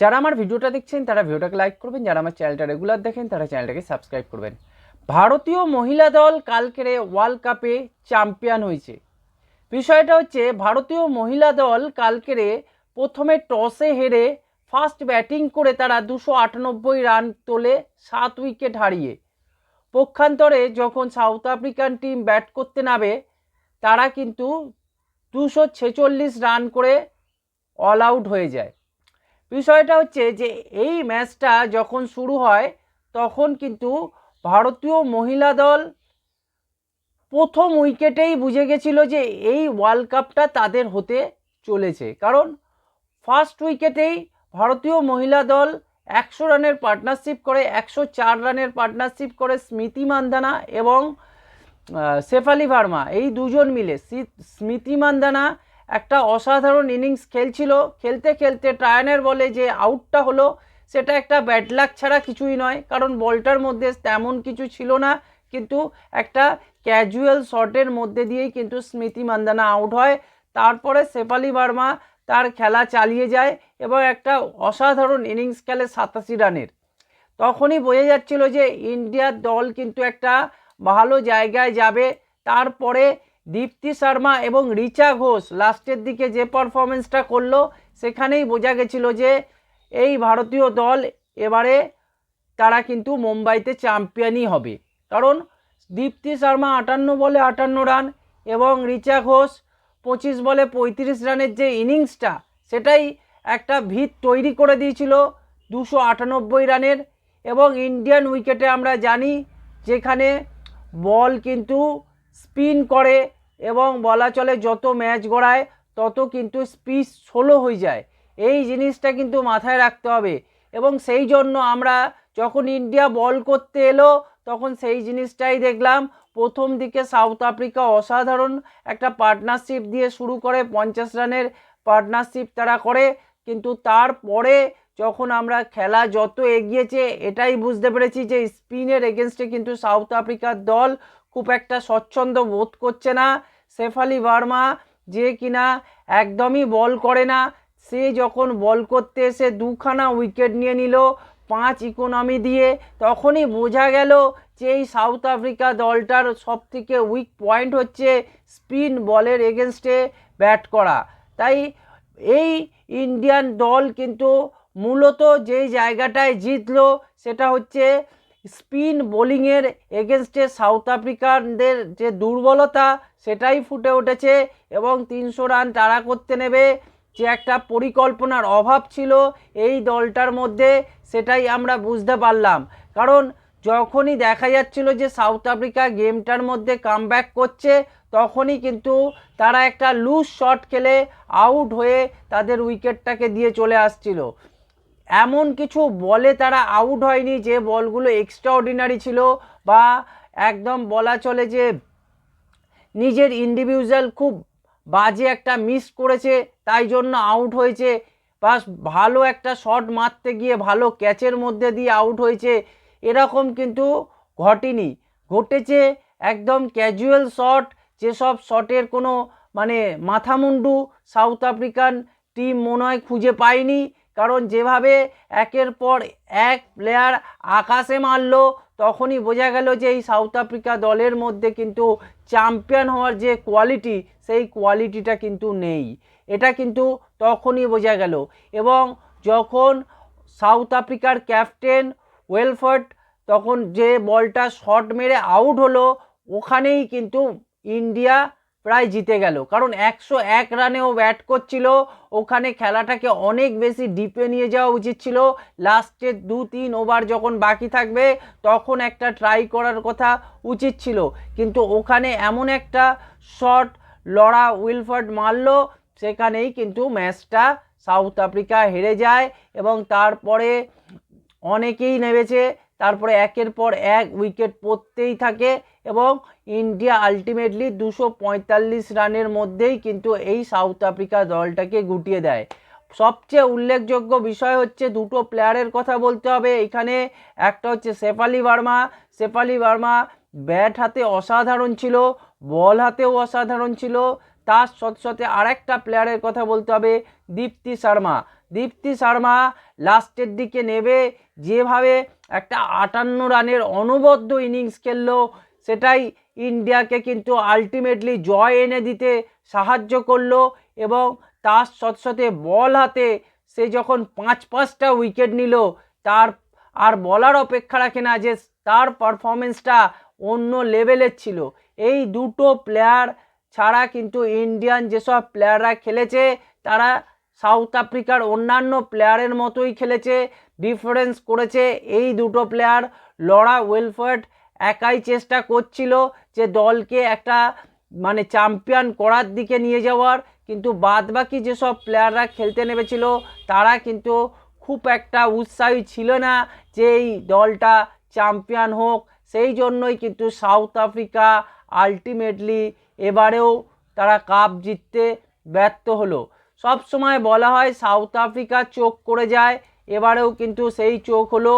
যারা আমার ভিডিওটা দেখছেন, তারা ভিডিওটাকে লাইক করবেন। যারা আমার চ্যানেলটা রেগুলার দেখেন, তারা চ্যানেলটাকে সাবস্ক্রাইব করবেন। ভারতীয় মহিলা দল কালকেরে ওয়ার্ল্ড কাপে চ্যাম্পিয়ন হয়েছে। বিষয়টা হচ্ছে, ভারতীয় মহিলা দল কালকেরে প্রথমে টসে হেরে ফার্স্ট ব্যাটিং করে তারা দুশো আটানব্বই রান তোলে সাত উইকেট হারিয়ে। পক্ষান্তরে যখন সাউথ আফ্রিকান টিম ব্যাট করতে নামে, তারা কিন্তু দুশো ছেচল্লিশ রান করে অল আউট হয়ে যায়। বিষয়টা হচ্ছে যে, এই ম্যাচটা যখন শুরু হয়, তখন কিন্তু ভারতীয় মহিলা দল প্রথম উইকেটেই বুঝে গেছিল যে, এই ওয়ার্ল্ড কাপটা তাদের হতে চলেছে। কারণ ফার্স্ট উইকেটেই ভারতীয় মহিলা দল একশো রানের পার্টনারশিপ করে, একশো চার রানের পার্টনারশিপ করে স্মৃতি মান্দানা এবং শেফালি ভার্মা, এই দুজন মিলে স্মৃতি মান্দানা একটা অসাধারণ ইনিংস খেলছিল। খেলতে খেলতে ট্রায়ানের বলে যে আউটটা হলো, সেটা একটা ব্যাড লাক ছাড়া কিছুই নয়। কারণ বলটার মধ্যে তেমন কিছু ছিল না, কিন্তু একটা ক্যাজুয়াল শটের মধ্যে দিয়েই কিন্তু স্মৃতি মান্দানা আউট হয়। তারপরে শেফালি বার্মা তার খেলা চালিয়ে যায় এবং একটা অসাধারণ ইনিংস খেলে সাতাশি রানের। তখনই বোঝা যাচ্ছিল যে ইন্ডিয়ার দল কিন্তু একটা ভালো জায়গায় যাবে। তারপরে দীপ্তি শর্মা এবং রিচা ঘোষ লাস্টের দিকে যে পারফরমেন্সটা করল, সেখানেই বোঝা গেছিল যে এই ভারতীয় দল এবারে তারা কিন্তু মুম্বাইতে চ্যাম্পিয়নই হবে। কারণ দীপ্তি শর্মা আটান্ন বলে আটান্ন রান এবং রিচা ঘোষ পঁচিশ বলে পঁয়ত্রিশ রানের যে ইনিংসটা, সেটাই একটা ভিত তৈরি করে দিয়েছিল দুশো আটানব্বই রানের এবং ইন্ডিয়ান উইকেটে আমরা জানি যেখানে বল কিন্তু স্পিন করে এবং বলা চলে যত ম্যাচ গড়ায়, তত কিন্তু স্পিচ স্লো হয়ে যায়। এই জিনিসটা কিন্তু মাথায় রাখতে হবে। এবং সেই জন্য আমরা যখন ইন্ডিয়া বল করতে এলো, তখন সেই জিনিসটাই দেখলাম, প্রথম দিকে সাউথ আফ্রিকা অসাধারণ একটা পার্টনারশিপ দিয়ে শুরু করে, পঞ্চাশ রানের পার্টনারশিপ তারা করে। কিন্তু তারপরে যখন আমরা খেলা যত এগিয়েছে, এটাই বুঝতে পেরেছি যে স্পিনের এগেনস্টে কিন্তু সাউথ আফ্রিকার দল খুব একটা স্বচ্ছন্দ বোধ করছে না। শেফালি ভার্মা যে কিনা একদমই বল করে না, সে যখন বল করতে এসে দুখানা উইকেট নিয়ে নিল পাঁচ ইকোনমি দিয়ে, তখনই বোঝা গেল যে এই সাউথ আফ্রিকা দলটার সব থেকে উইক পয়েন্ট হচ্ছে স্পিন বলের এগেনস্টে ব্যাট করা। তাই এই ইন্ডিয়ান দল কিন্তু মূলত যেই জায়গাটায় জিতলো সেটা হচ্ছে স্পিন বোলিংয়ের এগেনস্টে সাউথ আফ্রিকানদের যে দুর্বলতা, সেটাই ফুটে উঠেছে এবং তিনশো রান তাড়া করতে নেবে। যে একটা পরিকল্পনার অভাব ছিল এই দলটার মধ্যে, সেটাই আমরা বুঝতে পারলাম। কারণ যখনই দেখা যাচ্ছিল যে সাউথ আফ্রিকা গেমটার মধ্যে কামব্যাক করছে, তখনই কিন্তু তারা একটা লুজ শট খেলে আউট হয়ে তাদের উইকেটটাকে দিয়ে চলে আসছিল। এমন কিছু বলে তারা আউট হয়নি যে বলগুলো এক্সট্রা অর্ডিনারি ছিল বা একদম বলা চলে যে নিজের ইন্ডিভিজুয়াল খুব বাজে একটা মিস করেছে, তাই জন্য আউট হয়েছে। বা ভালো একটা শট মারতে গিয়ে ভালো ক্যাচের মধ্যে দিয়ে আউট হয়েছে, এরকম কিন্তু ঘটেনি। ঘটেছে একদম ক্যাজুয়াল শট যেসব শটের কোনো মানে মাথামুন্ডু সাউথ আফ্রিকান টিম মনে হয় খুঁজে পায়নি। কারণ যেভাবে একের পর এক প্লেয়ার আকাশে মারলো, তখনই বোঝা গেল যে এই সাউথ আফ্রিকা দলের মধ্যে কিন্তু চ্যাম্পিয়ন হওয়ার যে কোয়ালিটি সেই কোয়ালিটিটা কিন্তু নেই। এটা কিন্তু তখনই বোঝা গেল। এবং যখন সাউথ আফ্রিকার ক্যাপ্টেন ওয়েলফোর্ড তখন যে বলটা শট মেরে আউট হলো, ওখানেই কিন্তু ইন্ডিয়া প্রায় জিতে গেল। কারণ একশো এক রানেও ব্যাট করছিল, ওখানে খেলাটাকে অনেক বেশি ডিপে নিয়ে যাওয়া উচিত ছিল। লাস্টের দু তিন ওভার যখন বাকি থাকবে, তখন একটা ট্রাই করার কথা উচিত ছিল। কিন্তু ওখানে এমন একটা শট লড়া উইলফার্ড মারলো, সেখানেই কিন্তু ম্যাচটা সাউথ আফ্রিকা হেরে যায় এবং তারপরে অনেকেই নেমেছে। তারপরে একের পর এক উইকেট পড়তেই থাকে। এবং ইন্ডিয়া আলটিমেটলি দুশো পঁয়তাল্লিশ রানের মধ্যেই কিন্তু এই সাউথ আফ্রিকা দলটাকে গুটিয়ে দেয়। সবচেয়ে উল্লেখযোগ্য বিষয় হচ্ছে দুটো প্লেয়ারের কথা বলতে হবে। এখানে একটা হচ্ছে শেফালি বার্মা। শেফালি বার্মা ব্যাট হাতে অসাধারণ ছিল বল হাতেও অসাধারণ ছিল। তার সাথে আরেকটা প্লেয়ারের কথা বলতে হবে, দীপ্তি শর্মা। দীপ্তি শর্মা লাস্টের দিকে নেবে, যেভাবে একটা আটান্ন রানের অনবদ্য ইনিংস খেললো সেটাই ইন্ডিয়াকে কিন্তু আলটিমেটলি জয় এনে দিতে সাহায্য করল এবং তার সাথে বল হাতে সে যখন পাঁচ পাঁচটা উইকেট নিল, তার আর বলার অপেক্ষা রাখে না যে তার পারফরমেন্সটা অন্য লেভেলের ছিল। এই দুটো প্লেয়ার ছাড়া কিন্তু ইন্ডিয়ান যেসব প্লেয়াররা খেলেছে, তারা সাউথ আফ্রিকার অন্যান্য প্লেয়ারের মতোই খেলেছে ডিফারেন্স করেছে। এই দুটো প্লেয়ার লড়া ওয়েলফেয়ার একাই চেষ্টা করছিল যে দলকে একটা মানে চ্যাম্পিয়ন করার দিকে নিয়ে যাওয়ার, কিন্তু বাদবাকি যেসব প্লেয়াররা খেলতে নেমেছিল, তারা কিন্তু খুব একটা উৎসাহী ছিল না যে এই দলটা চ্যাম্পিয়ন হোক। সেই জন্যই কিন্তু সাউথ আফ্রিকা আলটিমেটলি এবারেও তারা কাপ জিততে ব্যর্থ হলো। সব সময় বলা হয় সাউথ আফ্রিকা চোখ করে যায়, এবারেও কিন্তু সেই চোখ হলো।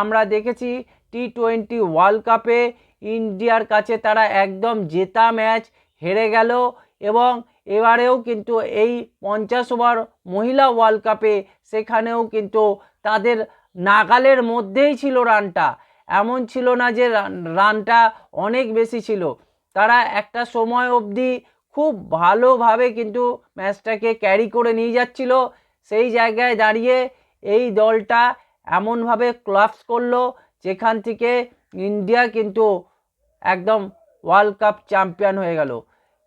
আমরা দেখেছি টি টোয়েন্টি ওয়ার্ল্ড কাপে ইন্ডিয়ার কাছে তারা একদম জেতা ম্যাচ হেরে গেল এবং এবারেও কিন্তু এই পঞ্চাশ ওভার মহিলা ওয়ার্ল্ড কাপে সেখানেও কিন্তু তাদের নাগালের মধ্যেই ছিল রানটা। এমন ছিল না যে রান- রানটা অনেক বেশি ছিল। তারা একটা সময় অবধি খুব ভালোভাবে কিন্তু ম্যাচটাকে ক্যারি করে নিয়ে যাচ্ছিল। সেই জায়গায় দাঁড়িয়ে এই দলটা এমনভাবে ক্লাপস করল যেখান থেকে ইন্ডিয়া কিন্তু একদম ওয়ার্ল্ড কাপ চ্যাম্পিয়ন হয়ে গেল।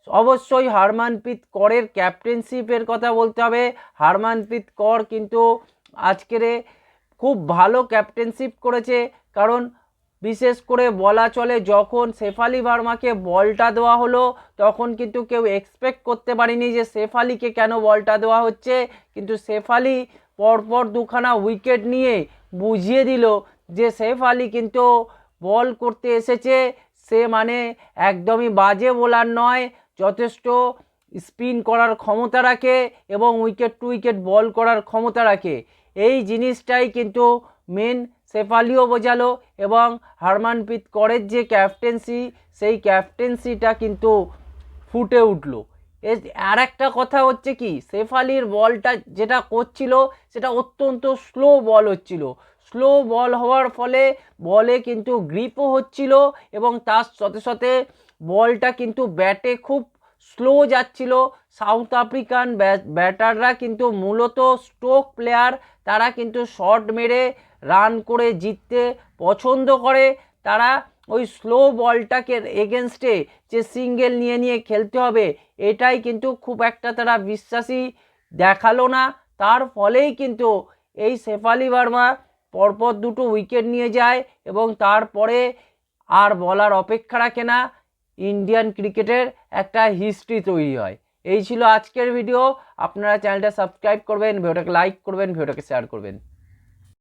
অবশ্যই হারমানপ্রীত করের ক্যাপ্টেনশিপের কথা বলতে হবে। হারমানপ্রীত কর কিন্তু আজকের খুব ভালো ক্যাপ্টেনশিপ করেছে। কারণ বিশেষ করে বলা চলে, যখন শেফালি ভার্মাকে বলটা দেওয়া হলো, তখন কিন্তু কেউ এক্সপেক্ট করতে পারিনি যে শেফালিকে কেন বলটা দেওয়া হচ্ছে। কিন্তু শেফালি পরপর দুখানা উইকেট নিয়ে বুঝিয়ে দিল যে শেফ আলি কিন্তু বল করতে এসেছে, সে মানে একদমই বাজে বোলার নয়, যথেষ্ট স্পিন করার ক্ষমতা রাখে এবং উইকেট টু উইকেট বল করার ক্ষমতা রাখে। এই জিনিসটাই কিন্তু মেন শেফালিও বোঝালো এবং হারমানপ্রীত করের যে ক্যাপ্টেন্সি, সেই ক্যাপ্টেন্সিটা কিন্তু ফুটে উঠল। আর একটা কথা হচ্ছে কি শেফ আলির বলটা যেটা করছিল, সেটা অত্যন্ত স্লো বল হচ্ছিল। স্লো বল হওয়ার ফলে বলে কিন্তু গ্রিপও হচ্ছিল এবং তার সাথে সাথে বলটা কিন্তু ব্যাটে খুব স্লো যাচ্ছিল। সাউথ আফ্রিকান ব্যাটাররা কিন্তু মূলত স্ট্রোক প্লেয়ার তারা কিন্তু শট মেরে রান করে জিততে পছন্দ করে। তারা ওই স্লো বলটাকে এগেনস্টে যে সিঙ্গেল নিয়ে নিয়ে খেলতে হবে, এটাই কিন্তু খুব একটা তারা বিশ্বাসী দেখাল না। তার ফলেই কিন্তু এই শেফালি বার্মা পরপর দুটো উইকেট নিয়ে যায় এবং তারপরে আর বলার অপেক্ষা রাখে না ইন্ডিয়ান ক্রিকেটের একটা হিস্ট্রি তৈরি হয়। এই ছিল আজকের ভিডিও আপনারা চ্যানেলটা সাবস্ক্রাইব করবেন ভিডিওটাকে লাইক করবেন ভিডিওটাকে শেয়ার করবেন।